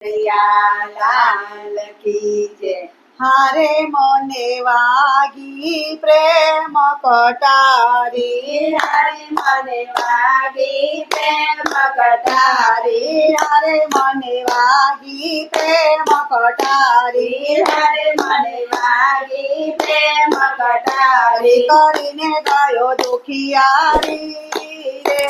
લાલ હારે મને વાગી પ્રેમ કટારી હારે મને વાગી પ્રેમ કટારી હારે મને વાગી પ્રેમ કટારી હારે મને વાગી પ્રેમ કટારી કરીને ગયો દુખિયારી રે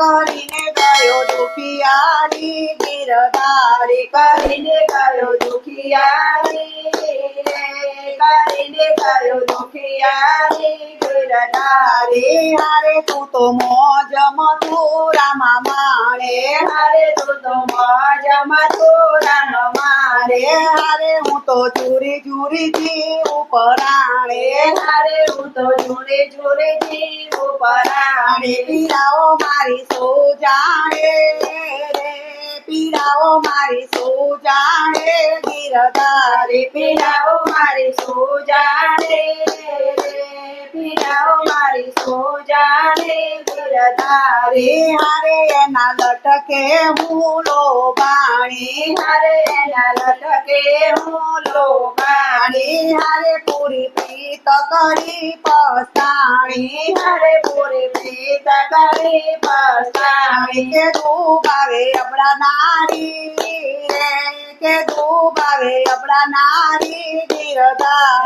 કરીને ગયો દુખિયારી गिरधारी करिने गयो दुखियारी करिने गयो दुखियारी गिरधारी हरे तू तो मौज मथुरा मारे हरे तू तो मौज मथुरा मारे हरे हूँ तो झूरी झूरी जीव पराणे हरे हूँ तो झूरे झूरे जीव पराणे पीराओ मारी सो जाने पिराओ मारे सो जाने गिरधारे पिराओ मारे सो जाने पिराओ मारे सो जाने રે હરે એના લટકે હુલો બાણી હરે એના લટકે હુલો બાણી હરે પૂરી પ્રીત કરી પસ્તાણી હારે પૂરી પ્રીત કરી પસ્તાણી કે દુભાવે આપણા નારી રે કે દુભાવે આપણા નારી ધીરધારી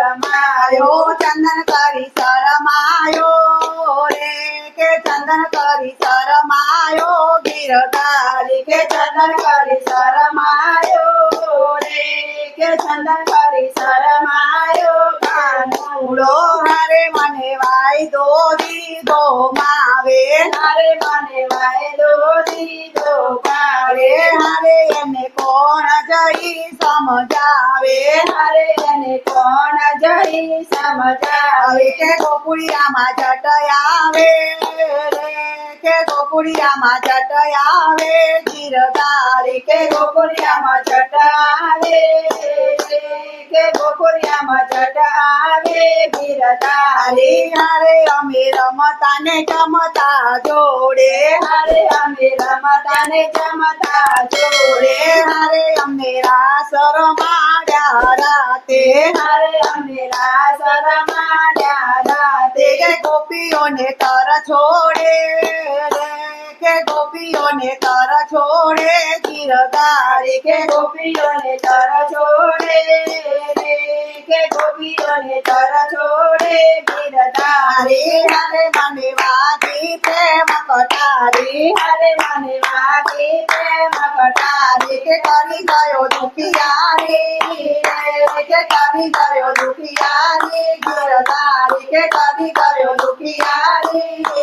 शरमायो चंदन करी शरमायो रे के चंदन करी शरमायो गिरधारी के चंदन करी शरमायो रे के चंदन करी शरमायो कानूड़ो हरे मने वाई दो दी दो मावे हरे मने वाई दो दी दो का જઈ સમજાવે હરે ને કોણ જઈ સમજાવે ગોકુળિયામાં જટ આવે રે ગોપરી આ મજાટ આવે ધીરદારી કે ગોપરી આ મજાટ આવે કે ગોપરી આ મજાટ આવે ધીરદારી હારે અમે રામાતાને ચમતા જોડે હારે અમે રામાતાને ચમતા જોડે હારે અમે રા સરમાંડા રાતે હારે અમે રા સરમાંડા રાતે કે ગોપીઓને કાર છોડે ने तारा छोड़े गिरदारी के गोपी ने तारा छोड़े के गोपियों ने तारा छोड़े गिरदारी हरे माने वागी प्रेम मकटारी हरे मने वागी प्रेम मकटारी के करी गयो दुखिया रे के करी गयो रे गिरदारी के करी गयो रे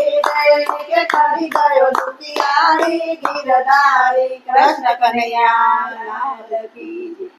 આવી ગયો દુતિયારી ગીરધારી કૃષ્ણ કનૈયા લાલ કી